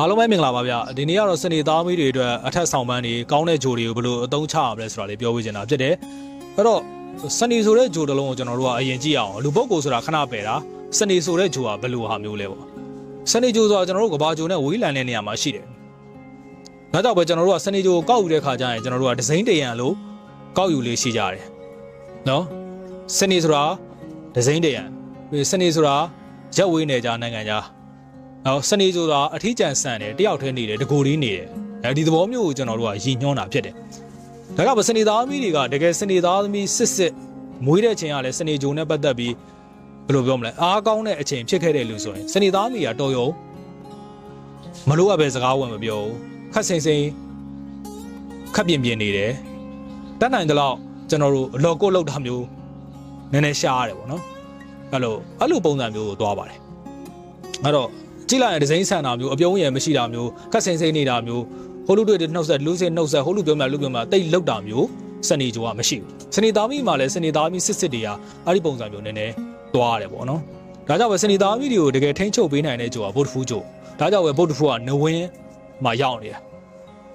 အားလုံးပဲမင်္ဂလာပါဗျဒီနေ့ကတော့စနေသားမီးတွေအတွက်အထက်ဆောင်ပန်းတွေကောင်းတဲ့ဂျိုတွေကိုဘယ်လိုအသုံးချရမလဲဆိုတာလေးပြောပြချင်တာဖြစ်တယ်အဲ့တော့စနေဆိုတဲ့ဂျိုတစ်လုံးကိုကျွန်တော်တို့ကအရင်ကြည့်အောင်လူပုတ်ကိုဆိုတာခဏပယ်တာစနေဆိုတဲ့ဂျိုကဘယ်လိုဟာမျိုးလဲပေါ့စနေဂျိုဆိုတာကျွန်တော်တို့ကဘာဂျိုနဲ့ဝေးလန်တဲ့နေရာမှာရှိတယ်ဒါကြောင့်ပဲကျွန်တော်တို့ကစနေဂျိုကိုကောက်ယူတဲ့ခါကျရင်ကျွန်တော်တို့ကဒီဇိုင်းတရံလို့ကောက်ယူလေးရှိကြတယ်နော်စနေဆိုတာဒီဇိုင်းတရံပြီးစနေဆိုတာရက်ဝေးနေကြနိုင်ငံခြား နော်စနေဆိုတာအထီးကျန်ဆန်တယ်တယောက်တည်းနေတယ်တကိုယ်လေးနေတယ်အဲဒီသဘောမျိုးကိုကျွန်တော်တို့ကရည်ညွှန်းတာဖြစ်တယ်ဒါကမစနေသားသမီးတွေကတကယ်စနေသားသမီးစစ်စစ်မွေးတဲ့အချိန်ကလည်းစနေဂျုံနဲ့ပတ်သက်ပြီးဘယ်လိုပြောမလဲအားကောင်းတဲ့အချိန်ဖြစ်ခဲ့တယ်လို့ဆိုရင်စနေသားသမီးကတော်ရုံမလို့အပဲစကားဝင်မပြောဘူးခက်စိန်စိန်ခက်ပြင်းပြင်းနေတယ်တတ်နိုင်တဲ့လောက်ကျွန်တော်တို့အလော်ကိုလောက်တာမျိုးနည်းနည်းရှားရတယ်ပေါ့နော်အဲ့လိုအဲ့လိုပုံစံမျိုးကိုသွားပါတယ်အဲ့တော့ ကြည့်လိုက်ရင်ဒီဇိုင်းဆန်တာမျိုးအပြုံးရယ်မရှိတာမျိုးခက်ဆင်စိမ့်နေတာမျိုးဟိုလူတွေနှုတ်ဆက်လူစင်နှုတ်ဆက်ဟိုလူပြောမှလူပြောမှတိတ်လောက်တာမျိုးစနေကြိုကမရှိဘူးစနေသားမီမှာလည်းစနေသားမီစစ်စစ်တွေကအဲ့ဒီပုံစံမျိုးနည်းနည်းသွားရတယ်ပေါ့နော်ဒါကြောင့်ပဲစနေသားမီတွေကိုတကယ်ထိန်းချုပ်ပေးနိုင်တဲ့ကြိုကဗုဒ္ဓဖူးကြိုဒါကြောင့်ပဲဗုဒ္ဓဖူးကနဝင်းမှာရောက်နေတာ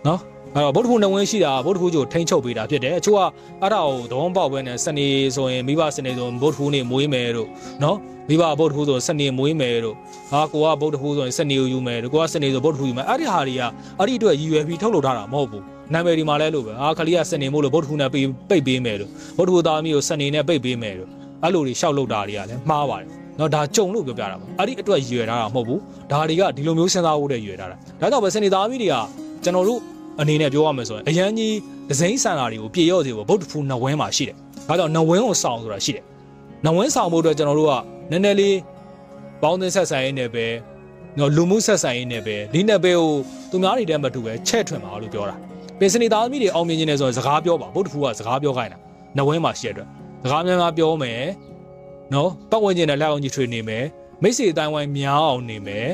နော် အဲ့တော့ဗုဒ္ဓဖူးနဝင်းရှိတာဗုဒ္ဓဖူးကြိုထိန်းချုပ်ပေးတာဖြစ်တယ်အချို့ကအဲ့ဒါကိုသဘောပေါက်ပဲနဲ့စနေဆိုရင်မိဘစနေဆိုရင်ဗုဒ္ဓဖူးနေမွေးမယ်တို့နော်မိဘဗုဒ္ဓဖူးဆိုစနေမွေးမယ်တို့ဟာကိုကဗုဒ္ဓဖူးဆိုရင်စနေကိုယူမယ်တို့ကိုကစနေဆိုဗုဒ္ဓဖူးယူမယ်အဲ့ဒီဟာတွေကအဲ့ဒီအတွက်ရည်ရွယ်ပြီးထုတ်လုပ်ထားတာမဟုတ်ဘူးနာမည်ဒီမှာလဲလို့ပဲအာခလီကစနေမို့လို့ဗုဒ္ဓဖူးနဲ့ပိတ်ပိတ်ပေးမယ်တို့ဗုဒ္ဓဖူးသားမီးကိုစနေနဲ့ပိတ်ပေးမယ်တို့အဲ့လိုတွေရှောက်လုပ်တာတွေကလည်းမှားပါတယ်နော်ဒါကြုံလို့ပြောပြတာပါအဲ့ဒီအတွက်ရည်ရွယ်ထားတာမဟုတ်ဘူးဒါတွေကဒီလိုမျိုးစဉ်းစားဖို့တည်းရည်ရွယ်ထားတာဒါကြောင့်ပဲစနေသားမီးတွေကကျွန်တော်တို့ အနေနဲ့ပြောရမယ်ဆိုရင်အရန်ကြီးဒဇိန်းဆန်တာတွေကိုပြေရော့စေဖို့ဗုဒ္ဓဖူးနဝင်းမှာရှိတယ်ဒါကြောင့်နဝင်းကိုစောင့်ဆိုတာရှိတယ်နဝင်းဆောင်ဖို့အတွက်ကျွန်တော်တို့ကနည်းနည်းလေးပေါင်းသင်းဆက်ဆံရေးနဲ့ပဲနော်လူမှုဆက်ဆံရေးနဲ့ပဲဒီနှစ်ပဲကိုသူများတွေတည်းမတူပဲချဲ့ထွင်ပါလို့ပြောတာပင်စနေသားသမီးတွေအောင်မြင်ခြင်းနဲ့ဆိုရင်စကားပြောပါဗုဒ္ဓဖူးကစကားပြောခိုင်းတာနဝင်းမှာရှိတဲ့အတွက်စကားများများပြောမယ်နော်ပတ်ဝန်းကျင်နဲ့လက်အောင်ကြီးထွေနေမယ်မိတ်ဆွေအတိုင်းဝိုင်းများအောင်နေမယ်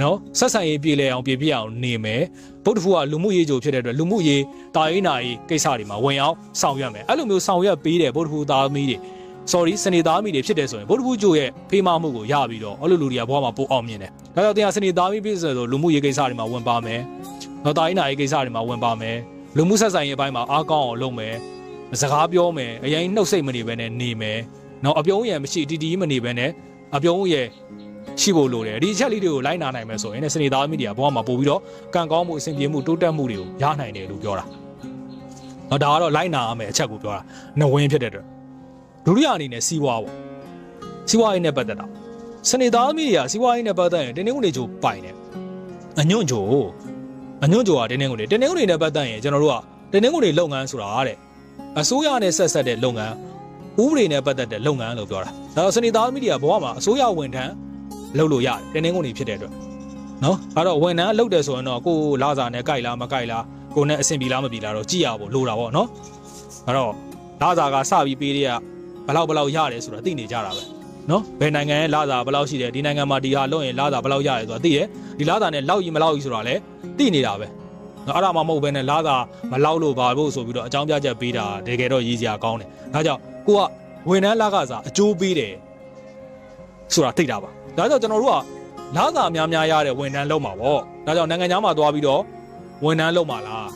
နော်ဆက်ဆံရေးပြေလည်အောင်ပြေပြည့်အောင်နေမယ်ဗုဒ္ဓဖူးကလူမှုရေးကြိုဖြစ်တဲ့အတွက်လူမှုရေးတာရေးနာရေးကိစ္စတွေမှာဝင်အောင်ဆောင်ရွက်မယ်အဲ့လိုမျိုးဆောင်ရွက်ပေးတယ်ဗုဒ္ဓဖူးသားသမီးတွေ sorry စနေသားမိတွေဖြစ်တယ်ဆိုရင်ဗုဒ္ဓဘူးကျိုရဲ့ဖေးမမှုကိုရပြီးတော့အဲ့လိုလူတွေကဘဝမှာပိုအောင်မြင်တယ်။ဒါကြောင့်တရားစနေသားမိဖြစ်ဆိုလူမှုရေးကိစ္စတွေမှာဝင်ပါမယ်။နောက်တာရင်နာရေးကိစ္စတွေမှာဝင်ပါမယ်။လူမှုဆက်ဆံရေးအပိုင်းမှာအားကောင်းအောင်လုပ်မယ်။စကားပြောမယ်။အရင်နှုတ်ဆက်မနေဘဲနဲ့နေမယ်။နောက်အပြုံးရံမရှိတီတီမနေဘဲနဲ့အပြုံးရ ရှိဖို့လိုတယ်။ဒီအချက်လေးတွေကိုလိုက်နာနိုင်မယ်ဆိုရင်စနေသားမိတွေကဘဝမှာပို့ပြီးတော့ကံကောင်းမှုအဆင်ပြေမှုတိုးတက်မှုတွေကိုရနိုင်တယ်လို့ပြောတာ။နော်ဒါကတော့လိုက်နာရမယ်အချက်ကိုပြောတာ။နဝင်းဖြစ်တဲ့အတွက်ဒုတိယအနေနဲ့စီးပွားပေါ့စီးပွားရေးနဲ့ပတ်သက်တာစနေသားသမီးတွေကစီးပွားရေးနဲ့ပတ်သက်ရင်တင်းတင်းကုန်တွေချိုပိုင်တယ်အညွန့်ချိုအညွန့်ချိုကတင်းတင်းကုန်တွေတင်းတင်းကုန်တွေနဲ့ပတ်သက်ရင်ကျွန်တော်တို့ကတင်းတင်းကုန်တွေလုပ်ငန်းဆိုတာတဲ့အစိုးရနဲ့ဆက်ဆက်တဲ့လုပ်ငန်းဥပဒေနဲ့ပတ်သက်တဲ့လုပ်ငန်းလို့ပြောတာဒါတော့စနေသားသမီးတွေကဘဝမှာအစိုးရဝန်ထမ်း လုပ်လို့ရတယ်တင်းတင်းကုန်တွေဖြစ်တဲ့အတွက်နော်အဲ့တော့ဝန်ထမ်းလုပ်တယ်ဆိုရင်တော့ကိုလာစာနဲ့ကြိုက်လားမကြိုက်လားကိုနဲ့အဆင်ပြေလားမပြေလားတော့ကြည့်ရဖို့လိုတာပေါ့နော်အဲ့တော့လာစာကစပြီးပေးတဲ့ကဘလောက်ဘလောက်ရတယ်ဆိုတာသိနေကြတာပဲနော်ဘယ်နိုင်ငံရဲ့လာတာဘလောက်ရှိတယ်ဒီနိုင်ငံမှာဒီဟာလုပ်ရင်လာတာဘလောက်ရတယ်ဆိုတာသိတယ်ဒီလာတာနဲ့လောက်ကြီးမလောက်ကြီးဆိုတာလည်းသိနေတာပဲနော်အဲ့ဒါမှမဟုတ်ဘဲနဲ့လာတာမလောက်လို့ပါဖို့ဆိုပြီးတော့အကြောင်းပြချက်ပေးတာတကယ်တော့ရည်စရာကောင်းတယ်ဒါကြောင့်ကိုကဝန်ထမ်းလာကစားအကျိုးပေးတယ်ဆိုတာသိတာပါ ဒါကြောင့်ကျွန်တော်တို့ကလာတာများများရတဲ့ဝန်ထမ်းလုပ်မှာပေါ့ဒါကြောင့်နိုင်ငံခြားမှာသွားပြီးတော့ဝန်ထမ်းလုပ်မှာလား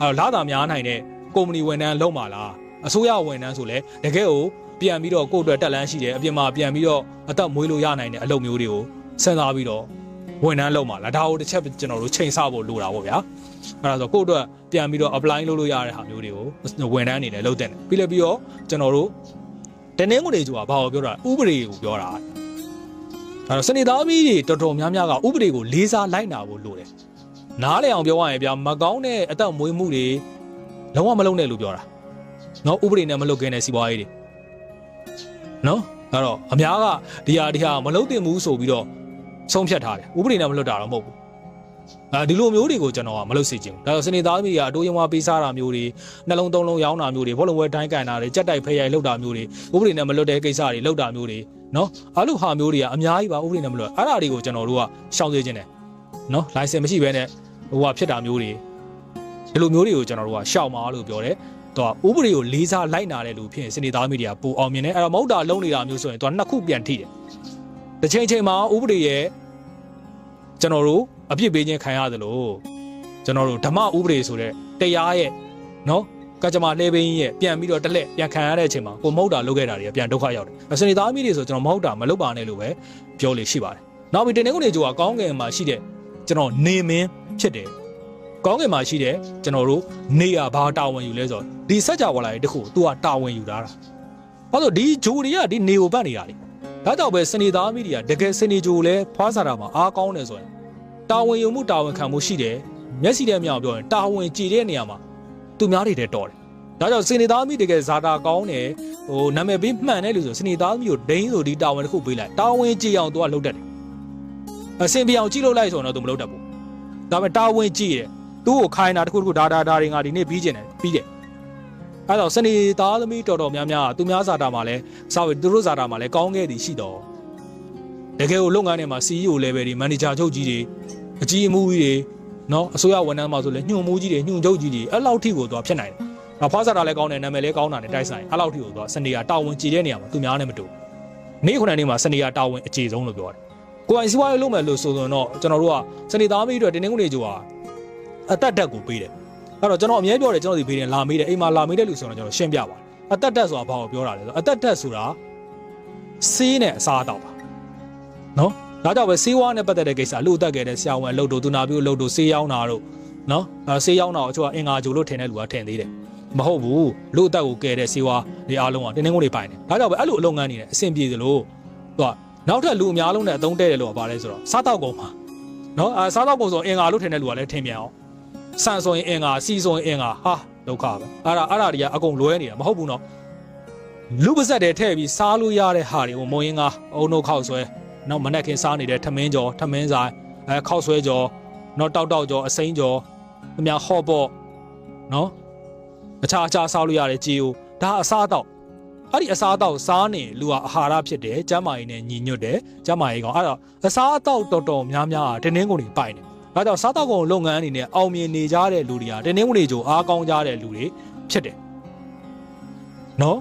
အဲ့တော့လာတာများနိုင်တဲ့ကုမ္ပဏီဝန်ထမ်းလုပ်မှာလားအစိုးရဝန်ထမ်းဆိုလဲတကယ်ကိုပြန်ပြီးတော့ကိုယ့်အတွက်တက်လန်းရှိတယ်အပြင်မှာပြန်ပြီးတော့အသက်မွေးလို့ရနိုင်တဲ့အလုပ်မျိုးတွေကိုစဉ်းစားပြီးတော့ဝန်ထမ်းလုပ်မှာလားဒါကိုတစ်ချက်ကျွန်တော်တို့ချိန်ဆဖို့လိုတာပေါ့ဗျာအဲ့ဒါဆိုကိုယ့်အတွက်ပြန်ပြီးတော့ apply လုပ်လို့ရတဲ့ဟာမျိုးတွေကိုဝန်ထမ်းအနေနဲ့လုပ်တဲ့ပြီးလည်းပြီးတော့ကျွန်တော်တို့တနင်္ဂနွေကျူကဘာကိုပြောတာဥပဒေကိုပြောတာ အဲ့တော့စနေသားမီးတွေတော်တော်များများကဥပဒေကိုလေးစားလိုက်နာဖို့လိုတယ်နားလည်အောင်ပြောရရင်ဗျာမကောင်းတဲ့အသက်မွေးမှုတွေလုံးဝမလုပ်နဲ့လို့ပြောတာနော်ဥပဒေနဲ့မလုပ်ခင်တဲ့စီးပွားရေးတွေနော်အဲ့တော့အများကဒီဟာဒီဟာမလုပ်တင်ဘူးဆိုပြီးတော့ဆုံးဖြတ်ထားတယ်ဥပဒေနဲ့မလွတ်တာတော့မဟုတ်ဘူးအဲဒီလိုမျိုးတွေကိုကျွန်တော်ကမလုပ်စေချင်ဘူးဒါဆိုစနေသားသမီးကအတိုးယုံဝါပေးစားတာမျိုးတွေနှလုံးသုံးလုံးရောင်းတာမျိုးတွေဘောလုံးဝဲတိုင်းကန်တာတွေကြက်တိုက်ဖဲရိုက်လောက်တာမျိုးတွေဥပဒေနဲ့မလွတ်တဲ့ကိစ္စတွေလောက်တာမျိုးတွေ နော်အဲ့လိုဟာမျိုးတွေကအများကြီးပါဥပဒေနဲ့မလွတ်အဲ့ဒါတွေကိုကျွန်တော်တို့ကရှောင်စေချင်တယ်နော်လိုင်စင်မရှိဘဲနဲ့ဟိုဟာဖြစ်တာမျိုးတွေဒီလိုမျိုးတွေကိုကျွန်တော်တို့ကရှောင်ပါလို့ပြောတယ်တော့ဥပဒေကိုလေးစားလိုက်နာတဲ့လူဖြစ်ရင်စနေသားမီဒီယာပိုအောင်မြင်တယ်အဲ့တော့မဟုတ်တာလုံးနေတာမျိုးဆိုရင်သူကနှစ်ခုပြန်ထိတယ်တစ်ချိန်ချိန်မှာဥပဒေရဲ့ကျွန်တော်တို့အပြစ်ပေးခြင်းခံရသလိုကျွန်တော်တို့ဓမ္မဥပဒေဆိုတဲ့တရားရဲ့နော် ကကြမ္မာလှဲပင်းကြီးရဲ့ပြန်ပြီးတော့တစ်လက်ပြန်ခံရတဲ့အချိန်မှာကိုမဟုတ်တာလုပ်ခဲ့တာတွေကပြန်ဒုက္ခရောက်တယ်စနေသားမိတွေဆိုကျွန်တော်မဟုတ်တာမလုပ်ပါနဲ့လို့ပဲပြောလို့ရှိပါတယ်နောက်ပြီးတင်းနေကုန်နေကြိုကကောင်းကင်မှာရှိတဲ့ကျွန်တော်နေမင်းဖြစ်တယ်ကောင်းကင်မှာရှိတဲ့ကျွန်တော်တို့နေရဘာတာဝန်ယူလဲဆိုတော့ဒီစัจ java လာရဲ့တခုသူကတာဝန်ယူတာတာဘာလို့ဒီဂျိုတွေကဒီနေကိုပတ်နေတာလေဒါကြောင့်ပဲစနေသားမိတွေကတကယ်စနေဂျိုလဲဖွားစားတာမှာအားကောင်းတယ်ဆိုရင်တာဝန်ယူမှုတာဝန်ခံမှုရှိတယ်မျက်စိထဲမြောင်ပြောရင်တာဝန်ကြည်တဲ့နေရာမှာ သူများတွေတဲ့တော်တယ်ဒါကြောင့်စနေသားမိတကယ်ဇာတာကောင်းတယ်ဟိုနာမည်ပေးမှန်တယ်လို့ဆိုစနေသားမိကိုဒိန်းဆိုဒီတာဝန်တစ်ခုပေးလိုက်တာဝန်ကြည်အောင်သူကလုပ်တတ်တယ်အစင်ပြောင်ကြည့်လို့လိုက်ဆိုတော့သူမလုပ်တတ်ဘူးဒါပေမဲ့တာဝန်ကြည်တယ်သူ့ကိုခိုင်းတာတစ်ခုတစ်ခုဒါဒါဒါတွေငါဒီနေ့ပြီးကျင်တယ်ပြီးတယ်အဲတော့စနေသားသမီးတော်တော်များများကသူများဇာတာမှာလဲစာဝေသူတို့ဇာတာမှာလဲကောင်းခဲ့သည်ရှိတော့တကယ်ကိုလုပ်ငန်းတွေမှာ CEO level တွေမန်နေဂျာချုပ်ကြီးတွေအကြီးအမှုကြီးတွေ နော်အစိုးရဝန်ထမ်းမှာဆိုလဲညွှန်မှုကြီးတွေညွှန်ချုပ်ကြီးတွေအဲ့လောက်ထိကိုသူကဖြစ်နိုင်တယ်။နောက်ဖွားစားတာလည်းကောင်းတယ်နာမည်လည်းကောင်းတာနဲ့တိုက်ဆိုင်အဲ့လောက်ထိကိုသူကစနေရတာဝန်ကြည်တဲ့နေရာမှာသူများနဲ့မတူ။နေ့ခုနှစ်နေ့မှာစနေရတာဝန်အခြေဆုံးလို့ပြောတယ်။ကိုယ်ပိုင်စီးပွားရေးလုပ်မယ်လို့ဆိုဆိုတော့ကျွန်တော်တို့ကစနေသားမီးတွေတင်းနေကုန်နေကြွာအတက်တက်ကိုပေးတယ်။အဲ့တော့ကျွန်တော်အမြဲပြောတယ်ကျွန်တော်ဒီဘေးရင်လာမေးတယ်အိမ်မှာလာမေးတယ်လို့ဆိုတော့ကျွန်တော်ရှင်းပြပါတယ်။အတက်တက်ဆိုတာဘာကိုပြောတာလဲဆိုတော့အတက်တက်ဆိုတာစီးနဲ့အစားအသောက်ပါ။နော် ဒါကြောင့်ပဲဆေးဝါးနဲ့ပတ်သက်တဲ့ကိစ္စလူအသက်ခဲ့တဲ့ဆရာဝန်အလုပ်တို့သူနာပြုအလုပ်တို့ဆေးရောင်းတာတို့နော်အဲဆေးရောင်းတာကိုအချို့ကအင်္ဂါဂျိုလို့ထင်တဲ့လူကထင်သေးတယ်မဟုတ်ဘူးလူအသက်ကိုကယ်တဲ့ဆေးဝါးတွေအားလုံးကတင်းတင်းကုန်တွေပိုင်တယ်ဒါကြောင့်ပဲအဲ့လိုအလုပ်ငန်းနေတယ်အဆင်ပြေသလိုသူကနောက်ထပ်လူအများလုံးနဲ့အသုံးတဲ့တယ်လို့ကပါလဲဆိုတော့စားတောက်ကုန်မှာနော်အဲစားတောက်ကုန်ဆိုအင်္ဂါလို့ထင်တဲ့လူကလည်းထင်ပြန်အောင်ဆန်ဆိုရင်အင်္ဂါစီဆိုရင်အင်္ဂါဟာဒုက္ခပဲအဲ့ဒါအဲ့ဒါတွေကအကုန်လွဲနေတာမဟုတ်ဘူးနော်လူပါဇက်တွေထည့်ပြီးစားလို့ရတဲ့ဟာတွေကိုမုံရင်ကအုံနှုတ်ခောက်ဆွဲ နောက်မနက်ခင်းစားနေတဲ့ထမင်းကြော်ထမင်းဆိုင်အဲခောက်ဆွဲကြော်နောက်တောက်တောက်ကြော်အစိမ်းကြော်အများဟော့ပေါ့နော်အခြားအခြားစားလို့ရတယ်ကြေကိုဒါအစားတော့အဲ့ဒီအစားတော့စားနေလူဟာအာဟာရဖြစ်တယ်ကျန်းမာရေးနဲ့ညီညွတ်တယ်ကျန်းမာရေးကောင်အဲ့တော့အစားတော့တော်တော်များများဟာတင်းနှင်းကုန်တွေပိုင်တယ်ဒါကြောင့်စားတော့ကုန်လုပ်ငန်းအနေနဲ့အောင်မြင်နေကြတဲ့လူတွေဟာတင်းနှင်းကုန်တွေကြိုအားကောင်းကြတဲ့လူတွေဖြစ်တယ်နော်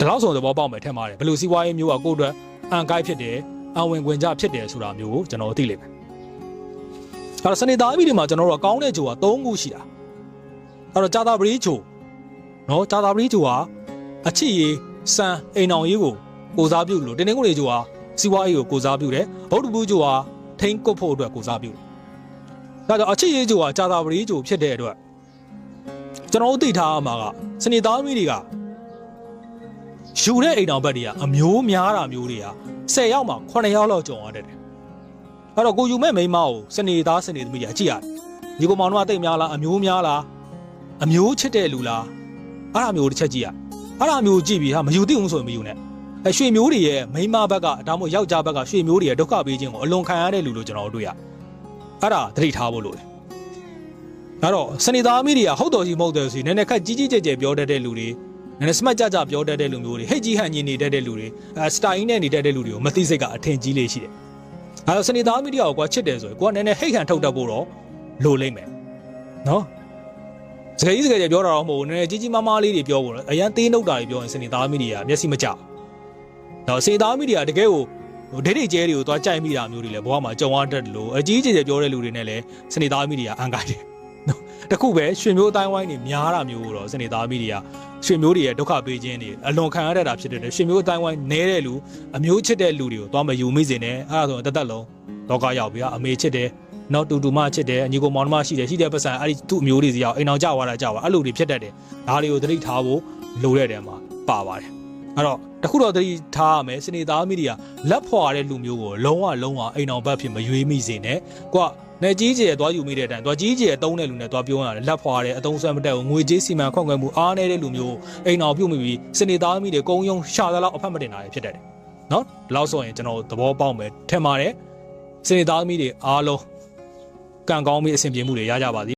ဒါတော့ဆိုသဘောပေါက်မယ်ထင်ပါတယ်ဘယ်လိုစီးပွားရေးမျိုးကကိုယ့်အတွက် အန်ကိုက်ဖြစ်တယ်အဝင်ခွင်ကြဖြစ်တယ်ဆိုတာမျိုးကိုကျွန်တော်သိလိမ့်မယ်အဲ့တော့စနေသားအမိတွေမှာကျွန်တော်တို့ကကောင်းတဲ့ဂျိုက၃ခုရှိတာအဲ့တော့ဂျာတာပရီဂျိုနော်ဂျာတာပရီဂျိုကအချစ်ရေးစံအိမ်အောင်ရေးကိုကိုစားပြုလို့တင်းတင်းကိုလေးဂျိုကစီးပွားရေးကိုကိုစားပြုတယ်ဗုဒ္ဓဘူးဂျိုကထိန်းကုတ်ဖို့အတွက်ကိုစားပြုတယ်ဒါကြောင့်အချစ်ရေးဂျိုကဂျာတာပရီဂျိုဖြစ်တဲ့အတွက်ကျွန်တော်တို့သိထားရမှာကစနေသားအမိတွေက ယူတဲ့အိမ်အောင်ဘက်တွေကအမျိုးများတာမျိုးတွေက10ယောက်မှာ9ယောက်လောက်ကြုံရတတ်တယ်အဲ့တော့ကိုယူမဲ့မိန်းမကိုစနေသားစနေသမီးကြီးအကြည့်ရတယ်ညီကောင်မောင်တို့ကတိတ်များလားအမျိုးများလားအမျိုးချစ်တဲ့လူလားအဲ့ဒါမျိုးတစ်ချက်ကြည့်ရအဲ့ဒါမျိုးကြည့်ပြီးဟာမယူသိဘူးဆိုရင်မယူနဲ့အဲရွှေမျိုးတွေရဲ့မိန်းမဘက်ကဒါမှမဟုတ်ယောက်ျားဘက်ကရွှေမျိုးတွေရဲ့ဒုက္ခပေးခြင်းကိုအလွန်ခံရတဲ့လူလို့ကျွန်တော်တို့တွေ့ရအဲ့ဒါသတိထားဖို့လိုတယ်အဲ့တော့စနေသားမိတွေကဟုတ်တော်ကြီးမဟုတ်တယ်ဆိုရင်နည်းနည်းခက်ကြီးကြီးကျယ်ကျယ်ပြောတတ်တဲ့လူတွေ နည်းနည်းစမတ်ကြကြပြောတတ်တဲ့လူမျိုးတွေဟိတ်ကြီးဟန်ကြီးနေတတ်တဲ့လူတွေအဲစတိုင်နဲ့နေတတ်တဲ့လူတွေကိုမသိစိတ်ကအထင်ကြီးလေးရှိတယ်။အဲတော့စနေသားမီဒီယာကိုကွာချစ်တယ်ဆိုရင်ကိုကနည်းနည်းဟိတ်ဟန်ထုတ်တတ်ဖို့တော့လိုလိမ့်မယ်။နော်။စကားကြီးစကားကြီးပြောတာတော့မဟုတ်ဘူးနည်းနည်းကြီးကြီးမားမားလေးတွေပြောဖို့အရန်သေးနှုတ်တာတွေပြောရင်စနေသားမီဒီယာမျက်စိမကျဘူး။တော့စနေသားမီဒီယာတကယ်ကိုဒိတ်ဒိတ်ကျဲတွေကိုသွားကြိုက်မိတာမျိုးတွေလည်းဘဝမှာကြုံရတတ်တယ်လို့အကြီးကြီးကျယ်ပြောတဲ့လူတွေနဲ့လည်းစနေသားမီဒီယာအန်ကိုက်တယ်။နော်။ တခုပဲရွှေမျိုးအတိုင်းဝိုင်းတွေများတာမျိုးတော့စနေသားမီဒီယာရွှေမျိုးတွေရဲ့ဒုက္ခပေးခြင်းတွေအလွန်ခံရတတ်တာဖြစ်တဲ့ရွှေမျိုးအတိုင်းဝိုင်းနဲတဲ့လူအမျိုးချစ်တဲ့လူတွေကိုသွားမယူမိစေနဲ့အဲ့ဒါဆိုတသက်လုံးတော့ကရောက်ပြီအမေချစ်တယ်နောက်တူတူမချစ်တယ်အညီကိုမောင်နှမရှိတယ်ရှိတဲ့ပတ်စံအဲ့ဒီသူ့အမျိုးတွေစီအောင်အိမ်အောင်ကြွားတာကြွားအဲ့လိုတွေဖြစ်တတ်တယ်ဒါတွေကိုသတိထားဖို့လိုတဲ့တဲမှာပါပါတယ် အဲ့တော့တခုတော့သတိထားရမယ်စနေသားမီဒီယာလက်ဖွာတဲ့လူမျိုးကိုလုံးဝလုံးဝအိမ်အောင်ဘက်ဖြစ်မရွေးမိစေနဲ့ကိုကနေကြီးကျယ်သွားယူမိတဲ့အတိုင်းသွားကြီးကျယ်အတုံးတဲ့လူနဲ့သွားပြောရတယ်လက်ဖွာတဲ့အတုံးဆွဲမတက်ဘူးငွေကြေးစီမံခွင့်ခွဲမှုအားနေတဲ့လူမျိုးအိမ်အောင်ပြုတ်မိပြီးစနေသားမီတွေကုန်းယုံရှာသလောက်အဖက်မတင်တာဖြစ်တတ်တယ်နော်ဒီလောက်ဆိုရင်ကျွန်တော်သဘောပေါက်မယ်ထင်ပါတယ်စနေသားမီတွေအားလုံးကံကောင်းပြီးအဆင်ပြေမှုတွေရကြပါစေ